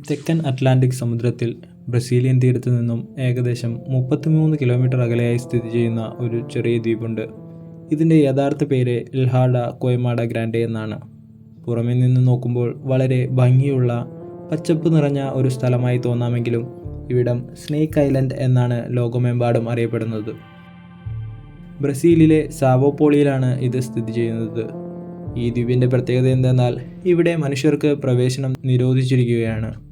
തെക്കൻ അറ്റ്ലാന്റിക് സമുദ്രത്തിൽ ബ്രസീലിയൻ തീരത്ത് നിന്നും ഏകദേശം മുപ്പത്തിമൂന്ന് കിലോമീറ്റർ അകലെയായി സ്ഥിതി ചെയ്യുന്ന ഒരു ചെറിയ ദ്വീപുണ്ട്. ഇതിന്റെ യഥാർത്ഥ പേര് ഇൽഹാഡ കോയമാഡ ഗ്രാൻഡെ എന്നാണ്. പുറമേ നിന്ന് നോക്കുമ്പോൾ വളരെ ഭംഗിയുള്ള പച്ചപ്പ് നിറഞ്ഞ ഒരു സ്ഥലമായി തോന്നാമെങ്കിലും ഇവിടം സ്നേക്ക് ഐലൻഡ് എന്നാണ് ലോകമെമ്പാടും അറിയപ്പെടുന്നത്. ബ്രസീലിലെ സാവോപോളിയിലാണ് ഇത് സ്ഥിതി ചെയ്യുന്നത്. ഈ ദ്വീപിന്റെ പ്രത്യേകത എന്തെന്നാൽ ഇവിടെ മനുഷ്യർക്ക് പ്രവേശനം നിരോധിച്ചിരിക്കുകയാണ്.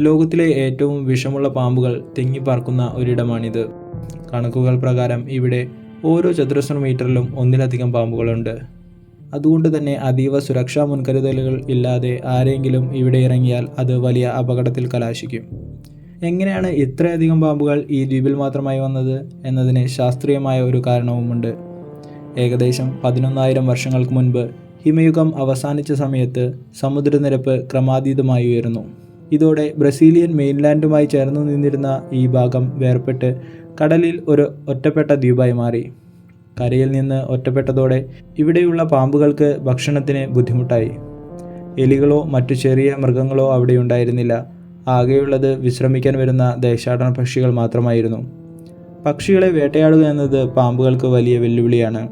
ലോകത്തിലെ ഏറ്റവും വിഷമുള്ള പാമ്പുകൾ തിങ്ങിപ്പാർക്കുന്ന ഒരിടമാണിത്. കണക്കുകൾ പ്രകാരം ഇവിടെ ഓരോ ചതുരശ്ര മീറ്ററിലും ഒന്നിലധികം പാമ്പുകളുണ്ട്. അതുകൊണ്ട് തന്നെ അതീവ സുരക്ഷാ മുൻകരുതലുകൾ ഇല്ലാതെ ആരെങ്കിലും ഇവിടെ ഇറങ്ങിയാൽ അത് വലിയ അപകടത്തിൽ കലാശിക്കും. എങ്ങനെയാണ് ഇത്രയധികം പാമ്പുകൾ ഈ ദ്വീപിൽ മാത്രമായി വന്നത് എന്നതിന് ശാസ്ത്രീയമായ ഒരു കാരണവുമുണ്ട്. ഏകദേശം പതിനൊന്നായിരം വർഷങ്ങൾക്ക് മുൻപ് ഹിമയുഗം അവസാനിച്ച സമയത്ത് സമുദ്രനിരപ്പ് ക്രമാതീതമായി ഉയർന്നു ഇതോടെ ബ്രസീലിയൻ മെയിൻലാൻഡുമായി ചേർന്നു നിന്നിരുന്ന ഈ ഭാഗം വേർപെട്ട് കടലിൽ ഒരു ഒറ്റപ്പെട്ട ദ്വീപായി മാറി. കരയിൽ നിന്ന് ഒറ്റപ്പെട്ടതോടെ ഇവിടെയുള്ള പാമ്പുകൾക്ക് ഭക്ഷണത്തിന് ബുദ്ധിമുട്ടായി. എലികളോ മറ്റു ചെറിയ മൃഗങ്ങളോ അവിടെ ഉണ്ടായിരുന്നില്ല. ആകെയുള്ളത് വിശ്രമിക്കാൻ വരുന്ന ദേശാടന പക്ഷികൾ മാത്രമായിരുന്നു. പക്ഷികളെ വേട്ടയാടുക എന്നത് പാമ്പുകൾക്ക് വലിയ വെല്ലുവിളിയാണ്.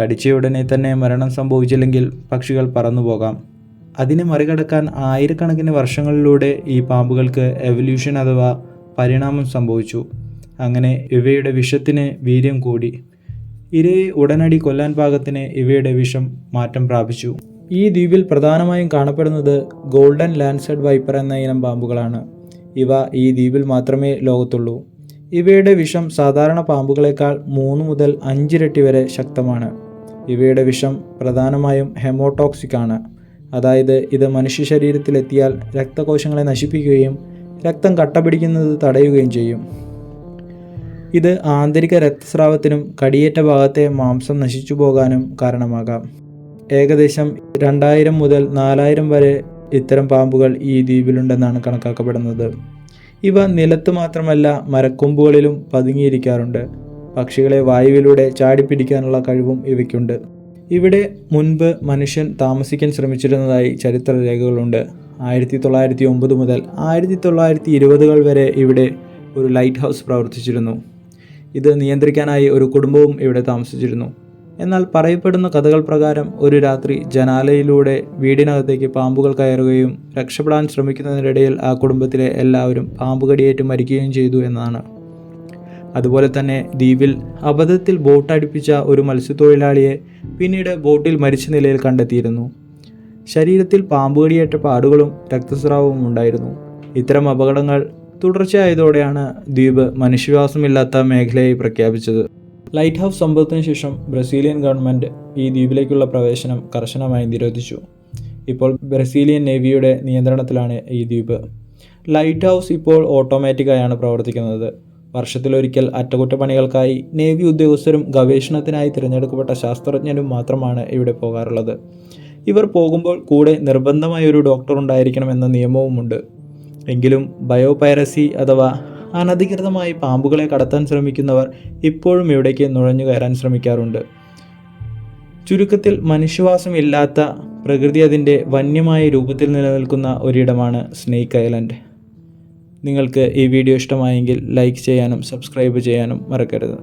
കടിച്ച കടിച്ചയുടനെ തന്നെ മരണം സംഭവിച്ചില്ലെങ്കിൽ പക്ഷികൾ പറന്നുപോകാം. അതിനെ മറികടക്കാൻ ആയിരക്കണക്കിന് വർഷങ്ങളിലൂടെ ഈ പാമ്പുകൾക്ക് എവല്യൂഷൻ അഥവാ പരിണാമം സംഭവിച്ചു. അങ്ങനെ ഇവയുടെ വിഷത്തിന് വീര്യം കൂടി. ഇരയെ ഉടനടി കൊല്ലാൻ പാകത്തിന് ഇവയുടെ വിഷം മാറ്റം പ്രാപിച്ചു. ഈ ദ്വീപിൽ പ്രധാനമായും കാണപ്പെടുന്നത് ഗോൾഡൻ ലാൻഡ്സെഡ് വൈപ്പർ എന്ന ഇനം പാമ്പുകളാണ്. ഇവ ഈ ദ്വീപിൽ മാത്രമേ ലോകത്തുള്ളൂ. ഇവയുടെ വിഷം സാധാരണ പാമ്പുകളേക്കാൾ മൂന്ന് മുതൽ അഞ്ചിരട്ടി വരെ ശക്തമാണ്. ഇവയുടെ വിഷം പ്രധാനമായും ഹെമോടോക്സിക് ആണ്. അതായത് ഇത് മനുഷ്യ ശരീരത്തിലെത്തിയാൽ രക്തകോശങ്ങളെ നശിപ്പിക്കുകയും രക്തം കട്ട പിടിക്കുന്നത് തടയുകയും ചെയ്യും. ഇത് ആന്തരിക രക്തസ്രാവത്തിനും കടിയേറ്റ ഭാഗത്തെ മാംസം നശിച്ചു പോകാനും കാരണമാകാം. ഏകദേശം രണ്ടായിരം മുതൽ നാലായിരം വരെ ഇത്തരം പാമ്പുകൾ ഈ ദ്വീപിലുണ്ടെന്നാണ് കണക്കാക്കപ്പെടുന്നത്. ഇവ നിലത്ത് മാത്രമല്ല മരക്കൊമ്പുകളിലും പതുങ്ങിയിരിക്കാറുണ്ട്. പക്ഷികളെ വായുവിലൂടെ ചാടിപ്പിടിക്കാനുള്ള കഴിവും ഇവയ്ക്കുണ്ട്. ഇവിടെ മുൻപ് മനുഷ്യൻ താമസിക്കാൻ ശ്രമിച്ചിരുന്നതായി ചരിത്ര രേഖകളുണ്ട് ആയിരത്തി തൊള്ളായിരത്തി ഒമ്പത് മുതൽ ആയിരത്തി തൊള്ളായിരത്തി ഇരുപതുകൾ വരെ ഇവിടെ ഒരു ലൈറ്റ് ഹൗസ് പ്രവർത്തിച്ചിരുന്നു. ഇത് നിയന്ത്രിക്കാനായി ഒരു കുടുംബവും ഇവിടെ താമസിച്ചിരുന്നു. എന്നാൽ പറയപ്പെടുന്ന കഥകൾ പ്രകാരം ഒരു രാത്രി ജനാലയിലൂടെ വീടിനകത്തേക്ക് പാമ്പുകൾ കയറുകയും രക്ഷപ്പെടാൻ ശ്രമിക്കുന്നതിനിടയിൽ ആ കുടുംബത്തിലെ എല്ലാവരും പാമ്പുകടിയേറ്റ് മരിക്കുകയും ചെയ്തു എന്നതാണ് അതുപോലെ തന്നെ ദ്വീപിൽ അബദ്ധത്തിൽ ബോട്ട് അടുപ്പിച്ച ഒരു മത്സ്യത്തൊഴിലാളിയെ പിന്നീട് ബോട്ടിൽ മരിച്ച നിലയിൽ കണ്ടെത്തിയിരുന്നു. ശരീരത്തിൽ പാമ്പുകടിയേറ്റ പാടുകളും രക്തസ്രാവവും ഉണ്ടായിരുന്നു. ഇത്തരം അപകടങ്ങൾ തുടർച്ചയായതോടെയാണ് ദ്വീപ് മനുഷ്യവാസമില്ലാത്ത മേഖലയായി പ്രഖ്യാപിച്ചത്. ലൈറ്റ് ഹൗസ് സംഭവത്തിന് ശേഷം ബ്രസീലിയൻ ഗവൺമെന്റ് ഈ ദ്വീപിലേക്കുള്ള പ്രവേശനം കർശനമായി നിരോധിച്ചു. ഇപ്പോൾ ബ്രസീലിയൻ നേവിയുടെ നിയന്ത്രണത്തിലാണ് ഈ ദ്വീപ്. ലൈറ്റ് ഹൗസ് ഇപ്പോൾ ഓട്ടോമാറ്റിക്കായാണ് പ്രവർത്തിക്കുന്നത്. വർഷത്തിലൊരിക്കൽ അറ്റകുറ്റപ്പണികൾക്കായി നേവി ഉദ്യോഗസ്ഥരും ഗവേഷണത്തിനായി തിരഞ്ഞെടുക്കപ്പെട്ട ശാസ്ത്രജ്ഞരും മാത്രമാണ് ഇവിടെ പോകാറുള്ളത്. ഇവർ പോകുമ്പോൾ കൂടെ നിർബന്ധമായ ഒരു ഡോക്ടർ ഉണ്ടായിരിക്കണം എന്ന നിയമവുമുണ്ട്. എങ്കിലും ബയോപൈറസി അഥവാ അനധികൃതമായി പാമ്പുകളെ കടത്താൻ ശ്രമിക്കുന്നവർ ഇപ്പോഴും ഇവിടേക്ക് നുഴഞ്ഞു കയറാൻ ശ്രമിക്കാറുണ്ട്. ചുരുക്കത്തിൽ മനുഷ്യവാസമില്ലാത്ത പ്രകൃതി അതിന്റെ വന്യമായ രൂപത്തിൽ നിലനിൽക്കുന്ന ഒരിടമാണ് സ്നേക്ക് ഐലൻഡ്. നിങ്ങൾക്ക് ഈ വീഡിയോ ഇഷ്ടമായെങ്കിൽ ലൈക്ക് ചെയ്യാനും സബ്സ്ക്രൈബ് ചെയ്യാനും മറക്കരുത്.